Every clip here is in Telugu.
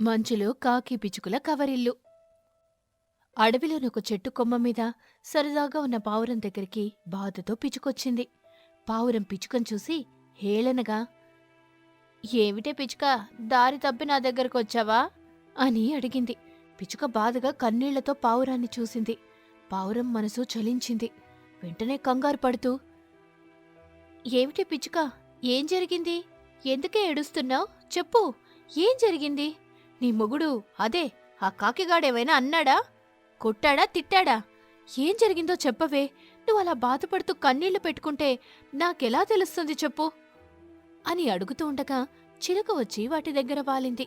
మంచులో కాకి పిచుకుల కవరిల్లు. అడవిలోని ఒక చెట్టు కొమ్మ మీద సరదాగా ఉన్న పావురం దగ్గరికి బాధతో పిచుకొచ్చింది పావురం పిచుకను చూసి హేళనగా ఏమిటే పిచుక దారి తప్పి నా దగ్గరకు వచ్చావా అని అడిగింది. పిచుక బాధగా కన్నీళ్ళతో పావురాన్ని చూసింది. పావురం మనసు చలించింది. వెంటనే కంగారు పడుతూ ఏమిటి పిచుక ఏం జరిగింది? ఎందుకే ఏడుస్తున్నావు? చెప్పు ఏం జరిగింది? నీ మొగుడు అదే ఆ కాకిగాడేమైనా అన్నాడా? కొట్టాడా తిట్టాడా? ఏం జరిగిందో చెప్పవే. నువ్వు అలా బాధపడుతూ కన్నీళ్ళు పెట్టుకుంటే నాకెలా తెలుస్తుంది చెప్పు? అని అడుగుతూ ఉండగా చిలుక వచ్చి వాటి దగ్గర వాలింది.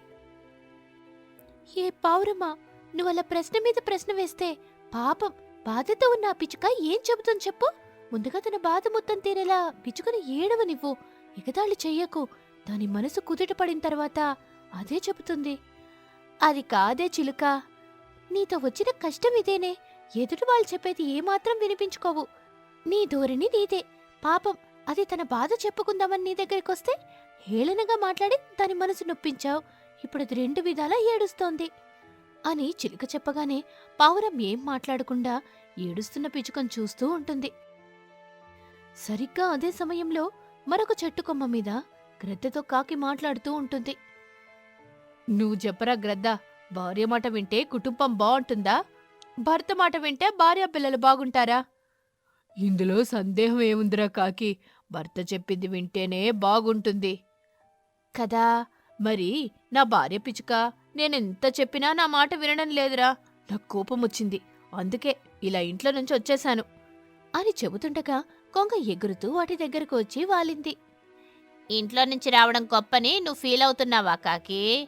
ఏ పావురమ్మా నువ్వలా ప్రశ్న మీద ప్రశ్న వేస్తే పాపం బాధతో ఉన్న ఆ పిచ్చుక ఏం చెబుతుంది చెప్పు? ముందుగా తన బాధ మొత్తం తీరేలా పిచ్చుకని ఏడవ నువ్వు ఎగతాళి చెయ్యకు. దాని మనసు కుదుట పడిన తర్వాత అదే చెబుతుంది. అది కాదే చిలుక. నీతో వచ్చిన కష్టం ఇదేనే. ఎదుటి వాళ్ళు చెప్పేది ఏమాత్రం వినిపించుకోవు. నీ ధోరణి నీదే. పాపం అది తన బాధ చెప్పుకుందామని నీ దగ్గరికొస్తే హేళనగా మాట్లాడి దాని మనసు నొప్పించావు. ఇప్పుడు అది రెండు విధాలా ఏడుస్తోంది. అని చిలుక చెప్పగానే పావురం ఏం మాట్లాడకుండా ఏడుస్తున్న పిచుకను చూస్తూ ఉంటుంది. సరిగ్గా అదే సమయంలో మరొక చెట్టు కొమ్మ మీద గ్రద్దతో కాకి మాట్లాడుతూ ఉంటుంది. నువ్వు చెప్పరా గ్రద్ద భార్య మాట వింటే కుటుంబం బాగుంటుందా? భర్త మాట వింటే భార్య పిల్లలు బాగుంటారా? ఇందులో సందేహం ఏముందిరా కాకి? భర్త చెప్పింది వింటేనే బాగుంటుంది. కదా మరి నా భార్య పిచుక నేనెంత చెప్పినా నా మాట వినడం లేదురా. నాకు కోపం వచ్చింది. అందుకే ఇలా ఇంట్లో నుంచి వచ్చేశాను. అని చెబుతుండగా కొంగ ఎగురుతూ వాటి దగ్గరకు వచ్చి వాలింది. ఇంట్లో నుంచి రావడం గొప్పని నువ్వు ఫీల్ అవుతున్నావా కాకి?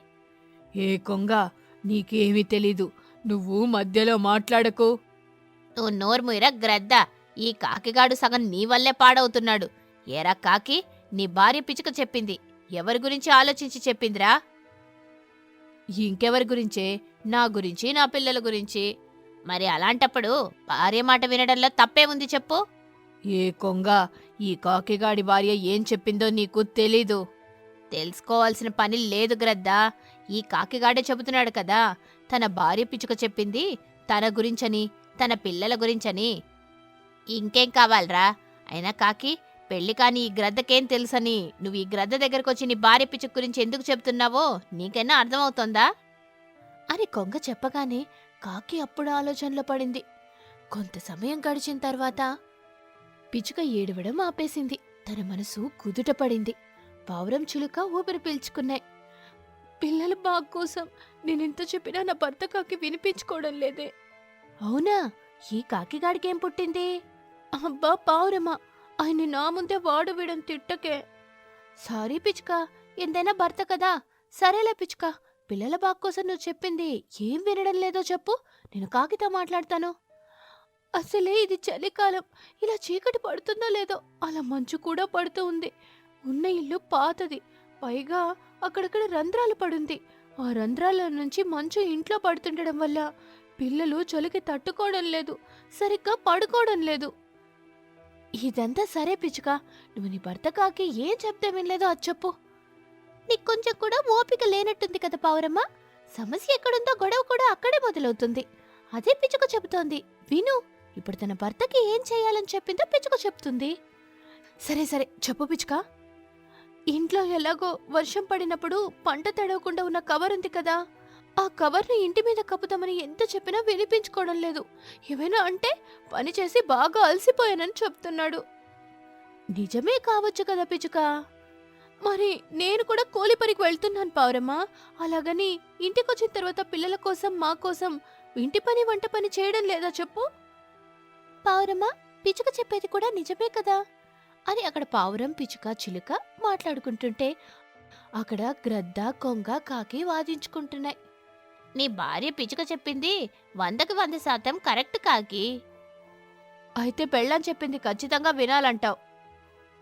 ఏ కొంగ నీకేమీ తెలీదు. నువ్వు మధ్యలో మాట్లాడకు. నువ్వు నోర్ముయిరా గ్రద్ద. ఈ కాకిగాడు సగం నీ వల్లే పాడవుతున్నాడు. ఏరా కాకి నీ భార్య పిచ్చుక చెప్పింది. ఎవరి గురించి ఆలోచించి చెప్పిందిరా? ఇంకెవరి గురించే? నా గురించి నా పిల్లల గురించి. మరి అలాంటప్పుడు భార్య మాట వినడంలో తప్పే ఉంది చెప్పు. ఏ కొంగ ఈ కాకిగాడి భార్య ఏం చెప్పిందో నీకు తెలీదు. తెలుసుకోవాల్సిన పని లేదు గ్రద్దా. ఈ కాకిగాడే చెబుతున్నాడు కదా. తన భార్య పిచ్చుక చెప్పింది తన గురించని తన పిల్లల గురించని. ఇంకేం కావాలరా? అయినా కాకి పెళ్ళి కాని ఈ గ్రద్దకేం తెలుసని? నువ్వు ఈ గ్రద్ద దగ్గరకు వచ్చి నీ భార్య పిచ్చుక గురించి ఎందుకు చెప్తున్నావో నీకైనా అర్థమవుతోందా? అని కొంగ చెప్పగానే కాకి అప్పుడు ఆలోచనలో పడింది. కొంత సమయం గడిచిన తర్వాత పిచ్చుక ఏడవడం ఆపేసింది. తన మనసు కుదుట పడింది. పావురం చిలుక ఊపిరి పీల్చుకున్నాయి. పిల్లల బాగు కోసం నేనెంత చెప్పినా నా భర్త కాకి వినిపించుకోవడం లేదే. అవునా? ఈ కాకిగాడికేం పుట్టింది? అబ్బా పావురమా ఆయన నా ముందే వాడు వీడం తిట్టకే. సారీ పిచ్చుక ఎంతైనా భర్త కదా. సరేలే పిచ్చుక పిల్లల బాగు కోసం నువ్వు చెప్పింది ఏం వినడం లేదో చెప్పు నేను కాకితో మాట్లాడతాను. అసలే ఇది చలికాలం. ఇలా చీకటి పడుతుందో లేదో అలా మంచు కూడా పడుతూ ఉంది. ఉన్న ఇల్లు పాతది. పైగా అక్కడక్కడ రంధ్రాలు పడుంది. ఆ రంధ్రాల నుంచి మంచు ఇంట్లో పడుతుండడం వల్ల పిల్లలు చలికి తట్టుకోవడం లేదు సరిగ్గా పడుకోవడం లేదు. ఇదంతా సరే పిచ్చుక నువ్వు నీ భర్త కాకి ఏం చెప్తే వినలేదో అది చెప్పు. నీకు కొంచెం కూడా ఓపిక లేనట్టుంది కదా పావురమ్మ. సమస్య ఎక్కడుందో గొడవ కూడా అక్కడే మొదలవుతుంది. అదే పిచ్చుక చెబుతోంది. విను ఇప్పుడు తన భర్తకి ఏం చేయాలని చెప్పిందో పిచ్చుక చెప్తుంది. సరే సరే చెప్పు పిచ్చుక. ఇంట్లో ఎలాగో వర్షం పడినప్పుడు పంట తడవకుండా ఉన్న కవర్ ఉంది కదా. ఆ కవర్ని ఇంటి మీద కప్పుదామని ఎంత చెప్పినా వినిపించుకోవడం లేదు. ఏమైనా అంటే పని చేసి బాగా అలసిపోయానని చెప్తున్నాడు. నిజమే కావచ్చు కదా పిచ్చుక. మరి నేను కూడా కూలి పనికి వెళ్తున్నాను పావురమ్మా. అలాగని ఇంటికొచ్చిన తర్వాత పిల్లల కోసం మా కోసం ఇంటి పని వంట పని చేయడం లేదా చెప్పు? పావురమ్మా పిచ్చుక చెప్పేది కూడా నిజమే కదా. అని అక్కడ పావురం పిచ్చుక చిలుక మాట్లాడుకుంటుంటే అక్కడ గ్రద్ద కొంగ కాకి వాదించుకుంటున్నాయి. నీ భార్య పిచ్చుక చెప్పింది వందకి వంద శాతం కరెక్ట్ కాకి. అయితే పెళ్ళని చెప్పింది ఖచ్చితంగా వినాలంటావు.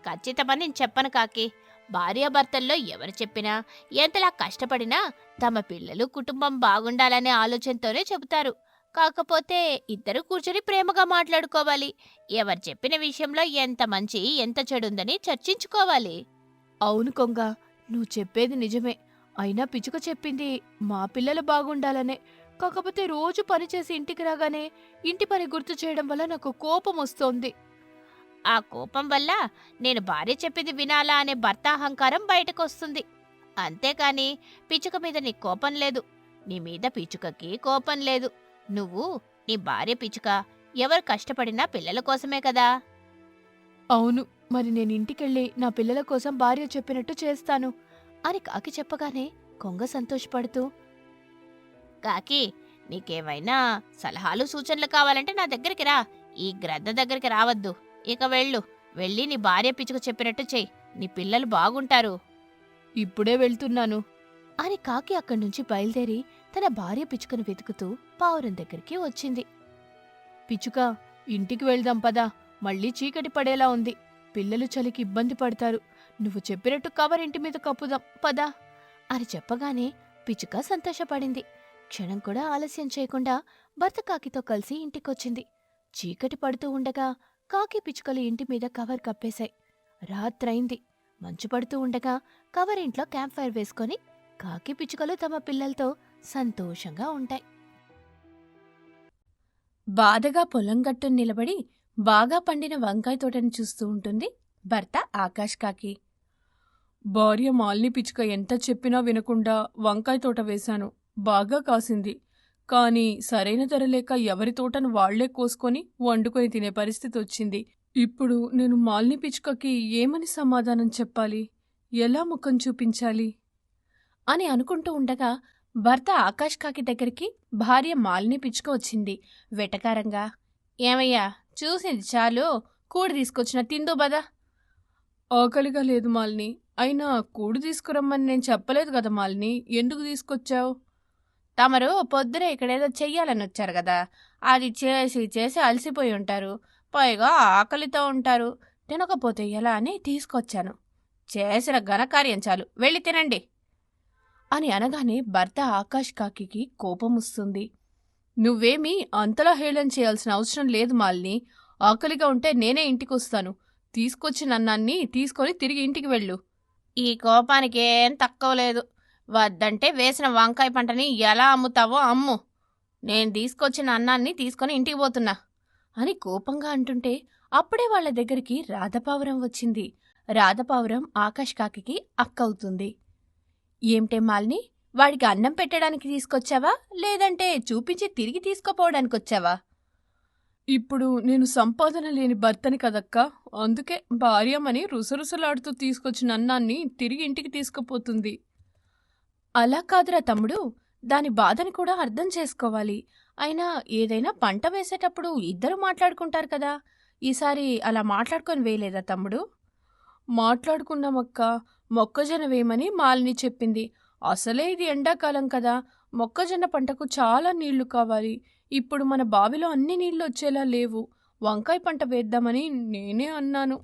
ఖచ్చితమని నేను చెప్పను కాకి. భార్యాభర్తల్లో ఎవరు చెప్పినా ఎంతలా కష్టపడినా తమ పిల్లలు కుటుంబం బాగుండాలనే ఆలోచనతోనే చెబుతారు. కాకపోతే ఇద్దరు కూర్చొని ప్రేమగా మాట్లాడుకోవాలి. ఎవరు చెప్పిన విషయంలో ఎంత మంచి ఎంత చెడుందని చర్చించుకోవాలి. అవును కొంగ నువ్వు చెప్పేది నిజమే. అయినా పిచ్చుక చెప్పింది మా పిల్లలు బాగుండాలనే. కాకపోతే రోజు పని చేసి ఇంటికి రాగానే ఇంటి పని గుర్తు చేయడం వల్ల నాకు కోపం వస్తోంది. ఆ కోపం వల్ల నేను భార్య చెప్పింది వినాలా అనే భర్త అహంకారం బయటకు వస్తుంది అంతేకాని పిచ్చుక మీద నీ కోపం లేదు. నీ మీద పిచ్చుకకి కోపం లేదు. నువ్వు నీ భార్య పిచ్చుక ఎవరు కష్టపడినా పిల్లల కోసమే కదా. అవును మరి నేను ఇంటికెళ్ళి నా పిల్లల కోసం భార్య చెప్పినట్టు చేస్తాను అని కాకి చెప్పగానే కొంగ సంతోషపడుతూ కాకి నీకేమైనా సలహాలు సూచనలు కావాలంటే నా దగ్గరికి రా. ఈ గ్రద్ద దగ్గరికి రావద్దు. ఇక వెళ్ళు. వెళ్ళి నీ భార్య పిచ్చుక చెప్పినట్టు చెయ్యి. నీ పిల్లలు బాగుంటారు. ఇప్పుడే వెళ్తున్నాను. అని కాకి అక్కడి నుంచి బయలుదేరి తన భార్య పిచ్చుకను వెతుకుతూ పావురం దగ్గరికి వచ్చింది. పిచ్చుక ఇంటికి వెళ్దాం పదా మళ్ళీ చీకటి పడేలా ఉంది. పిల్లలు చలికి ఇబ్బంది పడతారు. నువ్వు చెప్పినట్టు కవర్ ఇంటి మీద కప్పుదాం పదా అని చెప్పగానే పిచ్చుక సంతోషపడింది. క్షణం కూడా ఆలస్యం చేయకుండా భర్త కాకితో కలిసి ఇంటికొచ్చింది. చీకటి పడుతూ ఉండగా కాకి పిచ్చుకలు ఇంటి మీద కవర్ కప్పేశాయి. రాత్రైంది మంచు పడుతూ ఉండగా కవర్ ఇంట్లో క్యాంప్ ఫైర్ వేసుకొని కాకి పిచ్చుకలు తమ పిల్లలతో సంతోషంగా ఉంటాయి. బాధగా పొలం గట్టు నిలబడి బాగా పండిన వంకాయ తోటని చూస్తూ ఉంటుంది భర్త ఆకాష్ కాకి. భార్య మాలిని పిచ్చుక ఎంత చెప్పినా వినకుండా వంకాయ తోట వేశాను. బాగా కాసింది. కానీ సరైన ధర లేక ఎవరి తోటను వాళ్ళే కోసుకొని వండుకొని తినే పరిస్థితి వచ్చింది. ఇప్పుడు నేను మాలిని పిచ్చుకకి ఏమని సమాధానం చెప్పాలి? ఎలా ముఖం చూపించాలి? అని అనుకుంటూ ఉండగా భర్త ఆకాష్ కాకి దగ్గరికి భార్య మాలిని పిచ్చుక వచ్చింది. వెటకారంగా ఏమయ్యా చూసింది చాలు. కూడి తీసుకొచ్చిన తిందో బదా. ఆకలిగా లేదు మాలిని. అయినా కూడు తీసుకురమ్మని నేను చెప్పలేదు కదా మాలిని. ఎందుకు తీసుకొచ్చావు? తమరు పొద్దున ఇక్కడేదో చెయ్యాలని వచ్చారు కదా. అది చేసి చేసి అలసిపోయి ఉంటారు. పైగా ఆకలితో ఉంటారు. తినకపోతే ఎలా అని తీసుకొచ్చాను. చేసిన ఘనకార్యం చాలు. వెళ్ళి తినండి. అని అనగానే భర్త ఆకాష్ కాకికి కోపం వస్తుంది. నువ్వేమీ అంతలా హేళన చేయాల్సిన అవసరం లేదు మాలిని. ఆకలిగా ఉంటే నేనే ఇంటికి వస్తాను తీసుకొచ్చిన అన్నాన్ని తీసుకొని తిరిగి ఇంటికి వెళ్ళు. ఈ కోపానికి ఏం తక్కువ లేదు. వద్దంటే వేసిన వంకాయ పంటని ఎలా అమ్ముతావో అమ్ము. నేను తీసుకొచ్చిన అన్నాన్ని తీసుకొని ఇంటికి పోతున్నా. అని కోపంగా అంటుంటే అప్పుడే వాళ్ళ దగ్గరికి రాధపావురం వచ్చింది. రాధపావురం ఆకాష్ కాకికి అక్క అవుతుంది ఏమిటే మాలిని వాడికి అన్నం పెట్టడానికి తీసుకొచ్చావా? లేదంటే చూపించి తిరిగి తీసుకుపోవడానికి వచ్చావా ఇప్పుడు నేను సంపాదన లేని భర్తని కదక్కా? అందుకే భార్యమని రుసరుసలాడుతూ తీసుకొచ్చిన అన్నాన్ని తిరిగి ఇంటికి తీసుకుపోతుంది. అలా కాదురా తమ్ముడు. దాని బాధని కూడా అర్థం చేసుకోవాలి. అయినా ఏదైనా పంట వేసేటప్పుడు ఇద్దరు మాట్లాడుకుంటారు కదా. ఈసారి అలా మాట్లాడుకొని వేయలేదా తమ్ముడు? మాట్లాడుకున్నామక్క. మొక్కజొన్న వేయమని మాలిని చెప్పింది. అసలే ఇది ఎండాకాలం కదా. మొక్కజొన్న పంటకు చాలా నీళ్ళు కావాలి. ఇప్పుడు మన బావిలో అన్ని నీళ్ళు వచ్చేలా లేవు. వంకాయ పంట వేద్దామని నేనే అన్నాను.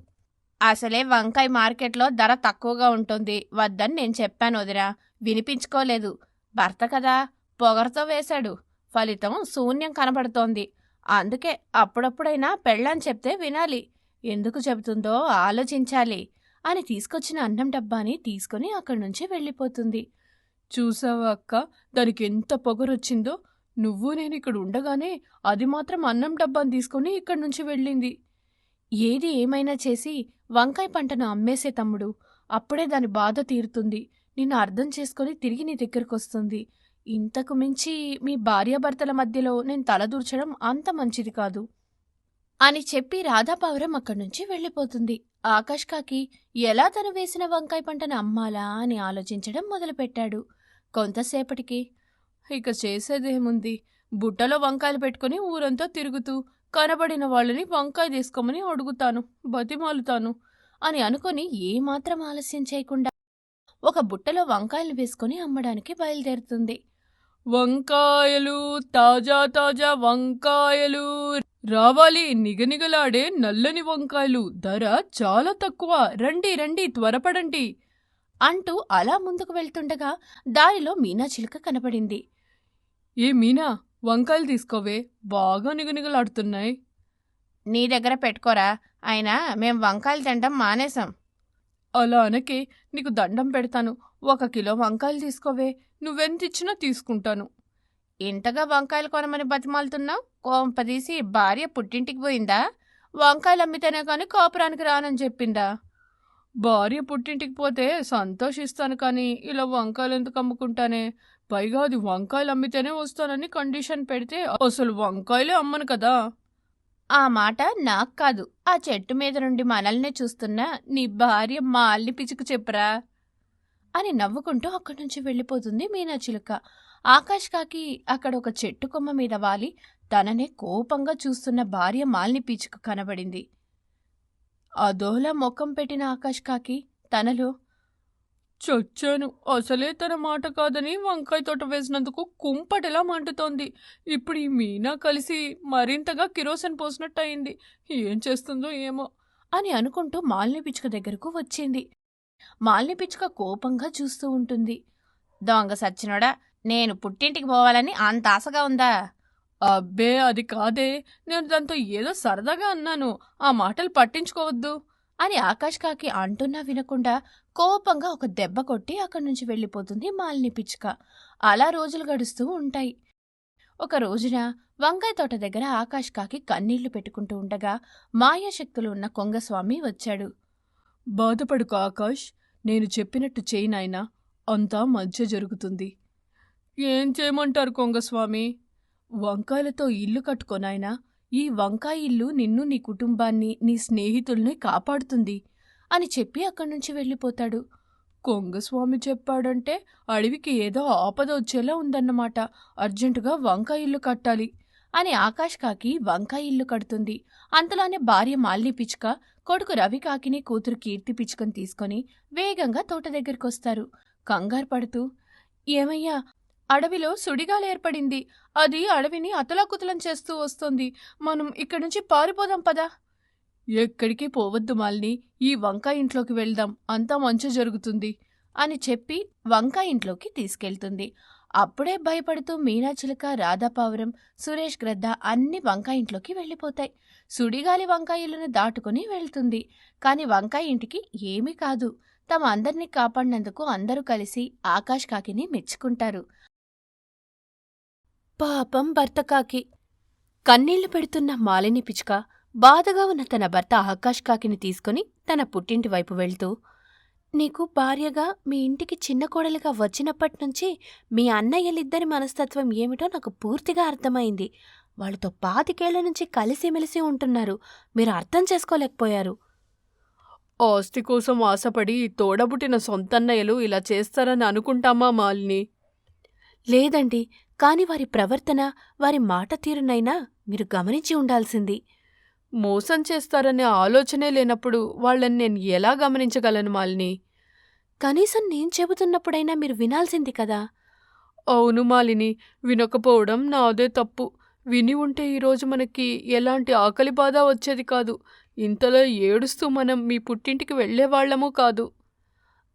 అసలే వంకాయ మార్కెట్లో ధర తక్కువగా ఉంటుంది. వద్దని నేను చెప్పాను వదిరా వినిపించుకోలేదు. భర్త కదా పొగరతో వేశాడు. ఫలితం శూన్యం కనబడుతోంది. అందుకే అప్పుడప్పుడైనా పెళ్ళని చెప్తే వినాలి. ఎందుకు చెబుతుందో ఆలోచించాలి. అని తీసుకొచ్చిన అన్నం డబ్బాని తీసుకుని అక్కడి నుంచి వెళ్ళిపోతుంది. చూసావా అక్క? దానికి ఎంత పొగరొచ్చిందో. నువ్వు నేను ఇక్కడ ఉండగానే అది మాత్రం అన్నం డబ్బాని తీసుకొని ఇక్కడి నుంచి వెళ్ళింది. ఏది ఏమైనా చేసి వంకాయ పంటను అమ్మేసే తమ్ముడు. అప్పుడే దాని బాధ తీరుతుంది. నిన్ను అర్థం చేసుకొని తిరిగి నీ దగ్గరకు వస్తుంది ఇంతకు మించి మీ భార్యాభర్తల మధ్యలో నేను తలదూర్చడం అంత మంచిది కాదు. అని చెప్పి రాధాపావురం అక్కడి నుంచి వెళ్ళిపోతుంది. ఆకాష్కాకి ఎలా తను వేసిన వంకాయ పంటను అమ్మాలా అని ఆలోచించడం మొదలుపెట్టాడు. కొంతసేపటికి ఇక చేసేదేముంది? బుట్టలో వంకాయలు పెట్టుకుని ఊరంతా తిరుగుతూ కనబడిన వాళ్ళని వంకాయ తీసుకోమని అడుగుతాను బతిమాలుతాను అని అనుకొని ఏమాత్రం ఆలస్యం చేయకుండా ఒక బుట్టలో వంకాయలు వేసుకొని అమ్మడానికి బయలుదేరుతుంది. వంకాయలు తాజా తాజా వంకాయలు రావాలి నిగనిగలాడే నల్లని వంకాయలు. ధర చాలా తక్కువ. రండి రండి త్వరపడండి. అంటూ అలా ముందుకు వెళ్తుండగా దారిలో మీనా చిలుక కనపడింది ఏ మీనా వంకాయలు తీసుకోవే. బాగా నిగనిగలాడుతున్నాయి. నీ దగ్గర పెట్టుకోరా. అయినా మేం వంకాయలు తినడం మానేశాం. అలా అనకే నీకు దండం పెడతాను. ఒక కిలో వంకాయలు తీసుకోవే. నువ్వెంత ఇచ్చినా తీసుకుంటాను. ఇంతగా వంకాయలు కొనమని బతిమాలుతున్నావు? కోంపదీసి భార్య పుట్టింటికి పోయిందా? వంకాయలు అమ్మితేనే కానీ కాపురానికి రానని చెప్పిందా? భార్య పుట్టింటికి పోతే సంతోషిస్తాను కానీ ఇలా వంకాయలు ఎందుకు అమ్ముకుంటానే? పైగా అది వంకాయలు అమ్మితేనే వస్తానని కండిషన్ పెడితే అసలు వంకాయలే అమ్మను కదా? ఆ మాట నాకు కాదు. ఆ చెట్టు మీద నుండి మనల్నే చూస్తున్నా నీ భార్య మాల్ని పిచుకు చెప్పురా? అని నవ్వుకుంటూ అక్కడి నుంచి వెళ్ళిపోతుంది మీనాచిలుక. ఆకాష్ కాకి అక్కడ ఒక చెట్టు కొమ్మ మీద వాలి. తననే కోపంగా చూస్తున్న భార్య మాలిని పీచుకు కనబడింది. అదోలా ముఖం పెట్టిన ఆకాష్ కాకి తనలో చచ్చాను. అసలే తన మాట కాదని వంకాయ తోట వేసినందుకు కుంపటిలా మంటుతోంది ఇప్పుడు ఈ మీనా కలిసి మరింతగా కిరోసన్ పోసినట్టు అయింది ఏం చేస్తుందో ఏమో అని అనుకుంటూ మాలిని పిచ్చుక దగ్గరకు వచ్చింది. మాలిని పిచ్చుక కోపంగా చూస్తూ ఉంటుంది. దొంగ సచ్చినోడా నేను పుట్టింటికి పోవాలని అంత ఆశగా ఉందా? అబ్బే అది కాదే. నేను దాంతో ఏదో సరదాగా అన్నాను. ఆ మాటలు పట్టించుకోవద్దు అని ఆకాష్ కాకి అంటున్నా వినకుండా కోపంగా ఒక దెబ్బ కొట్టి అక్కడి నుంచి వెళ్ళిపోతుంది మాలిని పిచ్చుక. అలా రోజులు గడుస్తూ ఉంటాయి. ఒక రోజున వంకాయ తోట దగ్గర ఆకాష్ కాకి కన్నీళ్ళు పెట్టుకుంటూ ఉండగా మాయాశక్తులు ఉన్న కొంగస్వామి వచ్చాడు. బాధపడుకు ఆకాష్. నేను చెప్పినట్టు చేయినాయనా అంతా మధ్య జరుగుతుంది. ఏం చేయమంటారు కొంగస్వామి? వంకాయలతో ఇల్లు కట్టుకోనాయనా ఈ వంకాయ ఇల్లు నిన్ను నీ కుటుంబాన్ని నీ స్నేహితుల్ని కాపాడుతుంది అని చెప్పి అక్కడి నుంచి వెళ్ళిపోతాడు కొంగస్వామి చెప్పాడంటే అడవికి ఏదో ఆపద వచ్చేలా ఉందన్నమాట. అర్జెంటుగా వంకాయ ఇల్లు కట్టాలి అని ఆకాష్ కాకి వంకాయ ఇల్లు కడుతుంది. అంతలోనే భార్య మాలిని పిచ్చుక కొడుకు రవి కాకిని కూతురు కీర్తి పిచ్చుకని తీసుకొని వేగంగా తోట దగ్గరికొస్తారు. కంగారు పడుతూ ఏమయ్యా అడవిలో సుడిగాలేర్పడింది అది అడవిని అతలాకుతలం చేస్తూ వస్తోంది. మనం ఇక్కడి నుంచి పారిపోదాం పదా. ఎక్కడికి పోవద్దు మాలిని. ఈ వంకాయ ఇంట్లోకి వెళ్దాం. అంతా మంచి జరుగుతుంది అని చెప్పి వంకాయ ఇంట్లోకి తీసుకెళ్తుంది. అప్పుడే భయపడుతూ మీనాచిలక రాధాపావురం సురేష్ గ్రద్ద అన్ని వంకాయ ఇంట్లోకి వెళ్ళిపోతాయి. సుడిగాలి వంకాయలను ఇల్లును దాటుకుని వెళ్తుంది. కాని వంకాయ ఇంటికి ఏమీ కాదు. తమ అందరినీ కాపాడినందుకు అందరూ కలిసి ఆకాష్ కాకిని మెచ్చుకుంటారు. పాపం భర్త కాకి. కన్నీళ్ళు పెడుతున్న మాలిని పిచ్చుక బాధగా ఉన్న తన భర్త ఆకాష్ కాకిని తీసుకుని తన పుట్టింటి వైపు వెళ్తూ నీకు భార్యగా మీ ఇంటికి చిన్న కోడలిగా వచ్చినప్పటి నుంచి మీ అన్నయ్యలిద్దరి మనస్తత్వం ఏమిటో నాకు పూర్తిగా అర్థమైంది. వాళ్ళతో పాతికేళ్ళ నుంచి కలిసిమెలిసి ఉంటున్నారు. మీరు అర్థం చేసుకోలేకపోయారు. ఆస్తి కోసం ఆశపడి తోడబుట్టిన సొంతన్నయ్యలు ఇలా చేస్తారని అనుకుంటామా మాలిని? లేదండి. కాని వారి ప్రవర్తన వారి మాట తీరునైనా మీరు గమనించి ఉండాల్సింది. మోసం చేస్తారనే ఆలోచనే లేనప్పుడు వాళ్ళని నేను ఎలా గమనించగలను మాలిని? కనీసం నేను చెబుతున్నప్పుడైనా మీరు వినాల్సింది కదా? అవును మాలిని వినకపోవడం నాదే తప్పు. విని ఉంటే ఈరోజు మనకి ఎలాంటి ఆకలి బాధ వచ్చేది కాదు. ఇంతలో ఏడుస్తూ మనం మీ పుట్టింటికి వెళ్ళేవాళ్ళమూ కాదు.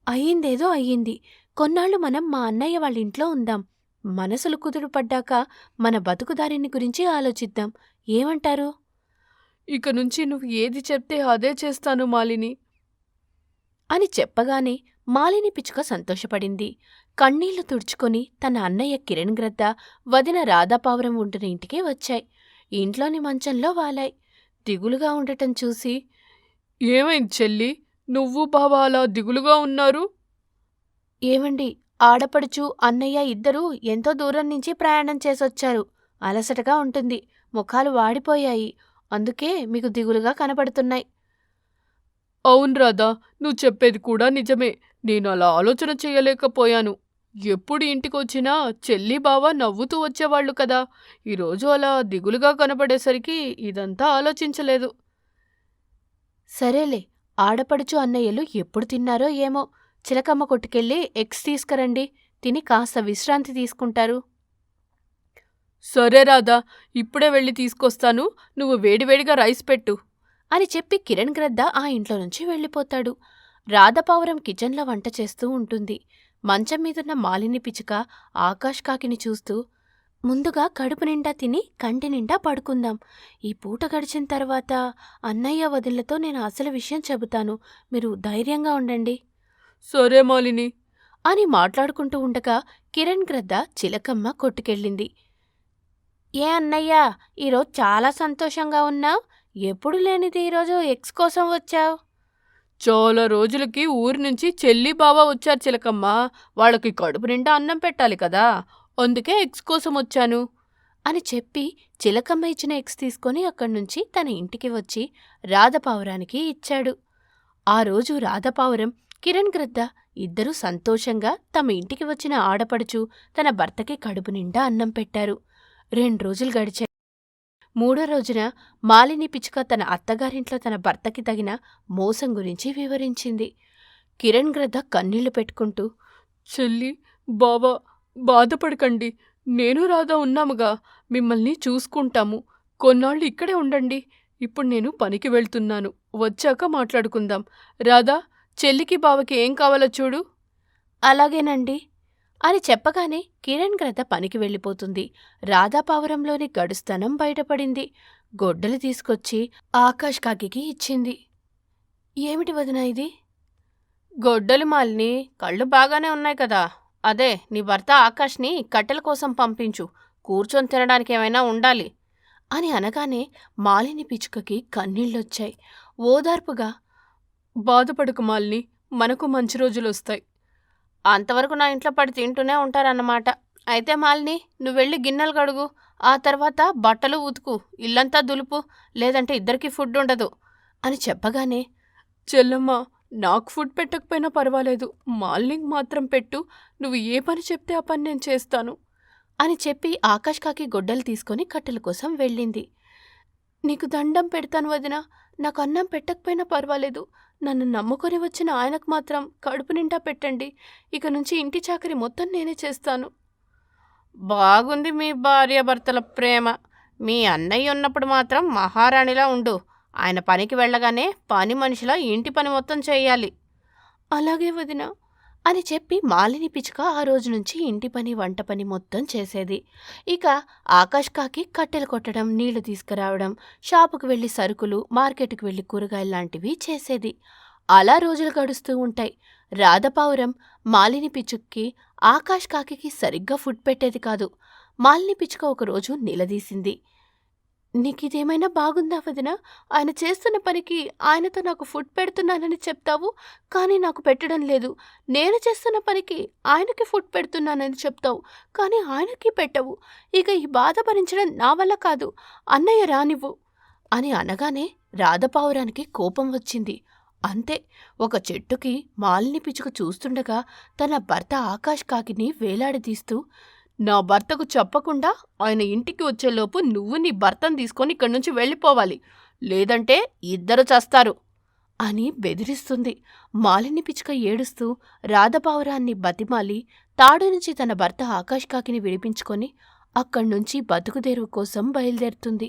అయ్యిందేదో అయ్యింది. కొన్నాళ్ళు మనం మా అన్నయ్య వాళ్ళ ఇంట్లో ఉందాం. మనసులు కుదురు పడ్డాక మన బతుకుదారిని గురించి ఆలోచిద్దాం. ఏమంటారు? ఇక నుంచి నువ్వు ఏది చెప్తే అదే చేస్తాను మాలిని. అని చెప్పగానే మాలిని పిచ్చుక సంతోషపడింది. కన్నీళ్ళు తుడుచుకొని తన అన్నయ్య కిరణ్ గ్రద్ద వదిన రాధాపావురం ఉంటున్న ఇంటికి వచ్చాయి. ఇంట్లోని మంచంలో వాలాయి. దిగులుగా ఉండటం చూసి ఏమైంది చెల్లి? నువ్వు బావ అలా దిగులుగా ఉన్నారు? ఏమండి? ఆడపడుచు అన్నయ్య ఇద్దరూ ఎంతో దూరం నుంచి ప్రయాణం చేసొచ్చారు. అలసటగా ఉంటుంది. ముఖాలు వాడిపోయాయి. అందుకే మీకు దిగులుగా కనపడుతున్నాయి. అవును రాధా నువ్వు చెప్పేది కూడా నిజమే. నేను అలా ఆలోచన చేయలేకపోయాను. ఎప్పుడు ఇంటికొచ్చినా చెల్లి బావ నవ్వుతూ వచ్చేవాళ్ళు కదా. ఈరోజు అలా దిగులుగా కనపడేసరికి ఇదంతా ఆలోచించలేదు. సరేలే ఆడపడుచు అన్నయ్యలు ఎప్పుడు తిన్నారో ఏమో. చిలకమ్మ కొట్టుకెళ్ళి ఎగ్స్ తీసుకురండి. తిని కాస్త విశ్రాంతి తీసుకుంటారు. సరే రాధా ఇప్పుడే వెళ్ళి తీసుకొస్తాను. నువ్వు వేడివేడిగా రైస్ పెట్టు. అని చెప్పి కిరణ్ గ్రద్ద ఆ ఇంట్లో నుంచి వెళ్ళిపోతాడు. రాధపావురం కిచెన్లో వంట చేస్తూ ఉంటుంది. మంచం మీదున్న మాలిని పిచ్చుక ఆకాష్ కాకిని చూస్తూ ముందుగా కడుపు నిండా తిని కంటి నిండా పడుకుందాం. ఈ పూట గడిచిన తర్వాత అన్నయ్య వదినలతో నేను అసలు విషయం చెబుతాను. మీరు ధైర్యంగా ఉండండి. సరే మాలిని. అని మాట్లాడుకుంటూ ఉండగా కిరణ్ గ్రద్ద చిలకమ్మ కొట్టుకెళ్ళింది. ఏ అన్నయ్య ఈరోజు చాలా సంతోషంగా ఉన్నావు. ఎప్పుడు లేనిది ఈరోజు ఎక్స్ కోసం వచ్చావు? చాలా రోజులకి ఊరి నుంచి చెల్లి బావ వచ్చారు చిలకమ్మ. వాళ్ళకి కడుపు నిండా అన్నం పెట్టాలి కదా. అందుకే ఎగ్స్ కోసం వచ్చాను. అని చెప్పి చిలకమ్మ ఇచ్చిన ఎగ్స్ తీసుకొని అక్కడి నుంచి తన ఇంటికి వచ్చి రాధపావురానికి ఇచ్చాడు. ఆ రోజు రాధపావురం కిరణ్ గ్రద్ద ఇద్దరూ సంతోషంగా తమ ఇంటికి వచ్చిన ఆడపడుచు తన భర్తకి కడుపు నిండా అన్నం పెట్టారు. రెండు రోజులు గడిచాయి. మూడో రోజున మాలిని పిచ్చుక తన అత్తగారింట్లో తన భర్తకి తగిన మోసం గురించి వివరించింది. కిరణ్ గ్రద్ద కన్నీళ్ళు పెట్టుకుంటూ చెల్లి బావా బాధపడకండి. నేను రాధా ఉన్నాముగా. మిమ్మల్ని చూసుకుంటాము. కొన్నాళ్ళు ఇక్కడే ఉండండి. ఇప్పుడు నేను పనికి వెళ్తున్నాను. వచ్చాక మాట్లాడుకుందాం. రాధా చెల్లికి బావకి ఏం కావాలో చూడు. అలాగేనండి. అని చెప్పగానే కిరణ్ గ్రద్ద పనికి వెళ్ళిపోతుంది. రాధాపావురంలోని గడుస్తనం బయటపడింది. గొడ్డలు తీసుకొచ్చి ఆకాష్ కాకికి ఇచ్చింది. ఏమిటి వదిన ఇది? గొడ్డలి మాలిని కళ్ళు బాగానే ఉన్నాయి కదా. అదే నీ భర్త ఆకాష్ని కట్టెల కోసం పంపించు. కూర్చొని తినడానికి ఏమైనా ఉండాలి. అని అనగానే మాలిని పిచ్చుకకి కన్నీళ్ళొచ్చాయి. ఓదార్పుగా బాధపడకు మాలిని మనకు మంచి రోజులు వస్తాయి అంతవరకు నా ఇంట్లో పడి తింటూనే ఉంటారన్నమాట. అయితే మాలిని నువ్వు వెళ్ళి గిన్నెలు కడుగు. ఆ తర్వాత బట్టలు ఉతుకు. ఇల్లంతా దులుపు. లేదంటే ఇద్దరికి ఫుడ్ ఉండదు. అని చెప్పగానే చెల్లమ్మ నాకు ఫుడ్ పెట్టకపోయినా పర్వాలేదు. మాలినికి మాత్రం పెట్టు. నువ్వు ఏ పని చెప్తే ఆ పని నేను చేస్తాను. అని చెప్పి ఆకాష్ కాకి గొడ్డలు తీసుకొని కట్టెల కోసం వెళ్ళింది. నీకు దండం పెడతాను వదిన. నాకు అన్నం పెట్టకపోయినా పర్వాలేదు. నన్ను నమ్ముకొని వచ్చిన ఆయనకు మాత్రం కడుపు నిండా పెట్టండి. ఇక నుంచి ఇంటి చాకరి మొత్తం నేనే చేస్తాను. బాగుంది మీ భార్యాభర్తల ప్రేమ. మీ అన్నయ్య ఉన్నప్పుడు మాత్రం మహారాణిలా ఉండు. ఆయన పనికి వెళ్ళగానే పని మనిషిలా ఇంటి పని మొత్తం చేయాలి. అలాగే వదినా. అని చెప్పి మాలిని పిచ్చుక ఆ రోజు నుంచి ఇంటి పని వంట పని మొత్తం చేసేది. ఇక ఆకాష్ కాకి కట్టెలు కొట్టడం నీళ్ళు తీసుకురావడం షాపుకు వెళ్ళి సరుకులు మార్కెట్కి వెళ్ళి కూరగాయలు లాంటివి చేసేది. అలా రోజులు గడుస్తూ ఉంటాయి. రాధపావురం మాలిని పిచ్చుక్కి ఆకాష్ కాకికి సరిగ్గా ఫుడ్ పెట్టేది కాదు. మాలిని పిచ్చుక ఒకరోజు నిలదీసింది. నీకిదేమైనా బాగుందా వదిన? ఆయన చేస్తున్న పనికి ఆయనతో నాకు ఫుడ్ పెడుతున్నానని చెప్తావు కానీ నాకు పెట్టడం లేదు. నేను చేస్తున్న పనికి ఆయనకి ఫుడ్ పెడుతున్నానని చెప్తావు కానీ ఆయనకి పెట్టవు. ఇక ఈ బాధ భరించడం నా వల్ల కాదు. అన్నయ్య రానివ్వు. అని అనగానే రాధపావురానికి కోపం వచ్చింది. అంతే ఒక చెట్టుకి మాలిని పిచ్చుక చూస్తుండగా తన భర్త ఆకాష్ కాకిని వేలాడదీస్తూ నా భర్తకు చెప్పకుండా ఆయన ఇంటికి వచ్చేలోపు నువ్వు నీ భర్తను తీసుకొని ఇక్కడి నుంచి వెళ్ళిపోవాలి. లేదంటే ఇద్దరు చస్తారు అని బెదిరిస్తుంది. మాలిని పిచ్చుక ఏడుస్తూ రాధపావురాన్ని బతిమాలి తాడు నుంచి తన భర్త ఆకాష్ కాకిని విడిపించుకొని అక్కడ్నుంచి బతుకుదేరు కోసం బయలుదేరుతుంది.